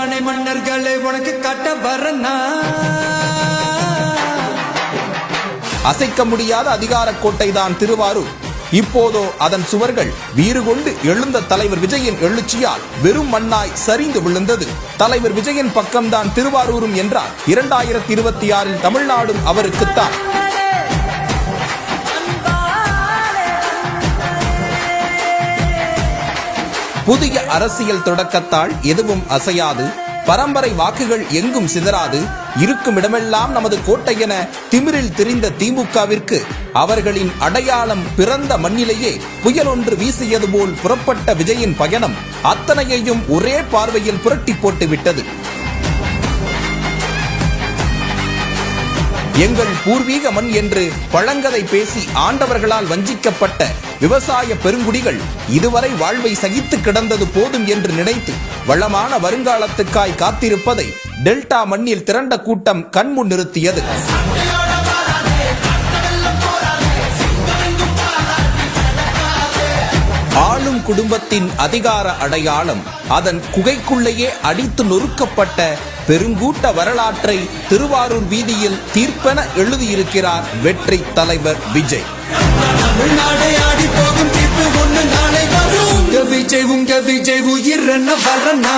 யானை மன்னர்களை உனக்கு கட்ட வரனா அசைக்க முடியாத அதிகார கோட்டைதான் திருவாரூர். இப்போதோ அதன் சுவர்கள் வீறு கொண்டு எழுந்த தலைவர் விஜயின் எழுச்சியால் வெறும் மண்ணாய் சரிந்து விழுந்தது. தலைவர் விஜயின் பக்கம்தான் திருவாரூரும் என்றார். இரண்டாயிரத்தி இருபத்தி ஆறில் தமிழ்நாடும் அவருக்குத்தான். புதிய அரசியல் தொடக்கத்தால் எதுவும் அசையாது. பரம்பரை வாக்குகள் எங்கும் சிதறாது. இருக்கும் இடமெல்லாம் நமது கோட்டை என திமிரில் திரிந்த திமுகவிற்கு அவர்களின் அடையாளம் பிறந்த மண்ணிலேயே புயல் ஒன்று வீசியது போல் புறப்பட்ட விஜயின் பயணம் அத்தனையையும் ஒரே பார்வையில் புரட்டி போட்டுவிட்டது எங்கள் பூர்வீக மண் என்று பழங்கதை பேசி ஆண்டவர்களால் வஞ்சிக்கப்பட்ட விவசாய பெருங்குடிகள் இதுவரை வாழ்வை சகித்து கிடந்தது போதும் என்று நினைத்து வளமான வருங்காலத்துக்காய் காத்திருப்பதை டெல்டா மண்ணில் திரண்ட கூட்டம் கண்முன் நிறுத்தியது. ஆளும் குடும்பத்தின் அதிகார அடையாளம் அதன் குகைக்குள்ளேயே அடித்து நொறுக்கப்பட்ட பெருங்கூட்ட வரலாற்றை திருவாரூர் வீதியில் தீர்ப்பென எழுதியிருக்கிறார் வெற்றி தலைவர் விஜய். தீர்ப்பு நாளை விஜய் உங்க விஜய் உயிர் என்ன வரனா